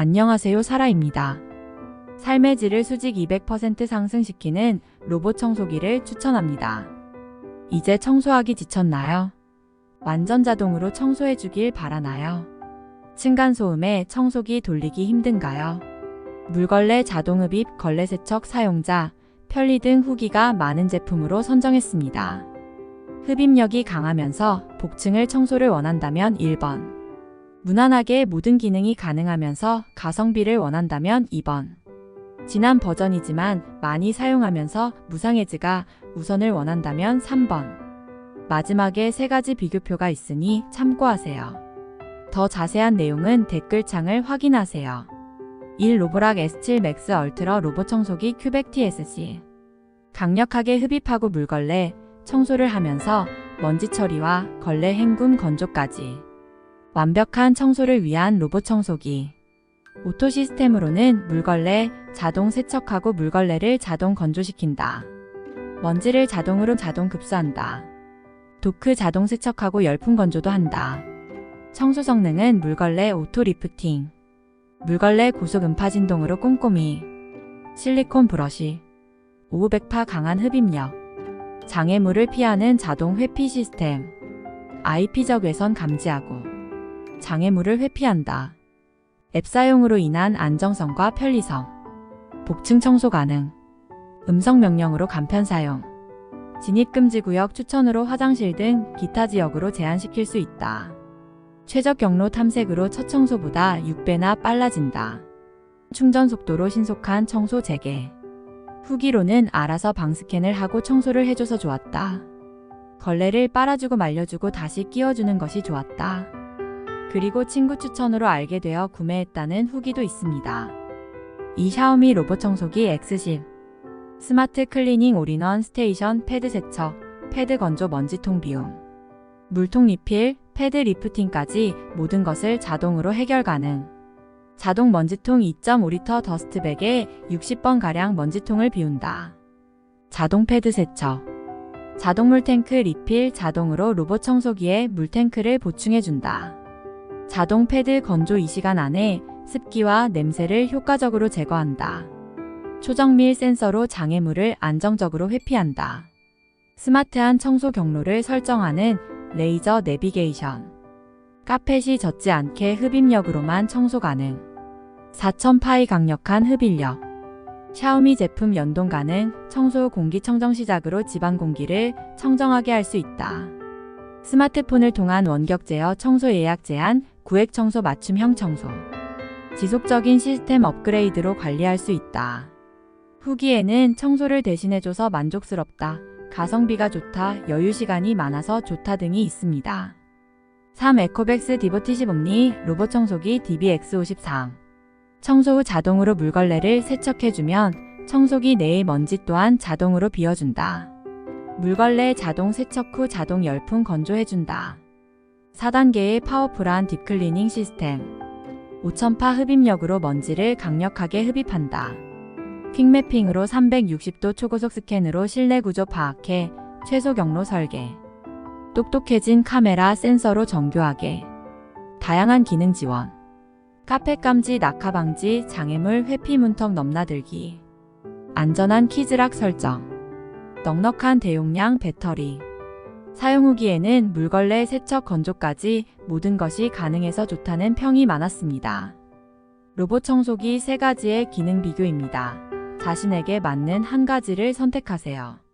안녕하세요 사라입니다. 삶의 질을 수직 200% 상승시키는 로봇 청소기를 추천합니다. 이제 청소하기 지쳤나요? 완전 자동으로 청소해 주길 바라나요? 층간소음에 청소기 돌리기 힘든가요? 물걸레 자동흡입 걸레 세척 사용자, 편리 등 후기가 많은 제품으로 선정했습니다. 흡입력이 강하면서 복층을 청소를 원한다면 1번. 무난하게 모든 기능이 가능하면서 가성비를 원한다면 2번. 지난 버전이지만 많이 사용하면서 무상해즈가 우선을 원한다면 3번. 마지막에 세 가지 비교표가 있으니 참고하세요. 더 자세한 내용은 댓글창을 확인하세요. 1. 로보락 S7 맥스 얼트라 로봇 청소기 큐벡 TSC. 강력하게 흡입하고 물걸레, 청소를 하면서 먼지 처리와 걸레 헹굼 건조까지. 완벽한 청소를 위한 로봇 청소기. 오토 시스템으로는 물걸레, 자동 세척하고 물걸레를 자동 건조시킨다. 먼지를 자동으로 자동 급수한다. 도크 자동 세척하고 열풍 건조도 한다. 청소 성능은 물걸레 오토 리프팅. 물걸레 고속 음파 진동으로 꼼꼼히. 실리콘 브러쉬. 500파 강한 흡입력. 장애물을 피하는 자동 회피 시스템. IP적 외선 감지하고. 장애물을 회피한다. 앱 사용으로 인한 안정성과 편리성. 복층 청소 가능. 음성 명령으로 간편 사용. 진입금지 구역 추천으로 화장실 등 기타 지역으로 제한시킬 수 있다. 최적 경로 탐색으로 첫 청소보다 6배나 빨라진다. 충전 속도로 신속한 청소 재개. 후기로는 알아서 방 스캔을 하고 청소를 해줘서 좋았다. 걸레를 빨아주고 말려주고 다시 끼워주는 것이 좋았다. 그리고 친구 추천으로 알게 되어 구매했다는 후기도 있습니다. 이 샤오미 로봇 청소기 X10 스마트 클리닝 올인원 스테이션 패드 세척, 패드 건조 먼지통 비움, 물통 리필, 패드 리프팅까지 모든 것을 자동으로 해결 가능. 자동 먼지통 2.5리터 더스트백에 60번가량 먼지통을 비운다. 자동 패드 세척. 자동 물탱크 리필 자동으로 로봇 청소기에 물탱크를 보충해준다. 자동 패드 건조 2시간 안에 습기와 냄새를 효과적으로 제거한다. 초정밀 센서로 장애물을 안정적으로 회피한다. 스마트한 청소 경로를 설정하는 레이저 내비게이션. 카펫이 젖지 않게 흡입력으로만 청소 가능. 4000파이 강력한 흡입력. 샤오미 제품 연동 가능 청소 공기청정 시작으로 집안 공기를 청정하게 할 수 있다. 스마트폰을 통한 원격 제어 청소 예약 제한, 구획 청소 맞춤형 청소. 지속적인 시스템 업그레이드로 관리할 수 있다. 후기에는 청소를 대신해줘서 만족스럽다. 가성비가 좋다. 여유 시간이 많아서 좋다 등이 있습니다. 3. 에코백스 디보티시 옴니 로봇 청소기 DBX53 청소 후 자동으로 물걸레를 세척해주면 청소기 내의 먼지 또한 자동으로 비워준다. 물걸레 자동 세척 후 자동 열풍 건조해준다. 4단계의 파워풀한 딥클리닝 시스템 5000파 흡입력으로 먼지를 강력하게 흡입한다. 퀵매핑으로 360도 초고속 스캔으로 실내 구조 파악해 최소 경로 설계. 똑똑해진 카메라 센서로 정교하게. 다양한 기능 지원. 카펫 감지, 낙하 방지, 장애물 회피 문턱 넘나들기. 안전한 키즈락 설정. 넉넉한 대용량 배터리. 사용 후기에는 물걸레 세척 건조까지 모든 것이 가능해서 좋다는 평이 많았습니다. 로봇 청소기 세 가지의 기능 비교입니다. 자신에게 맞는 한 가지를 선택하세요.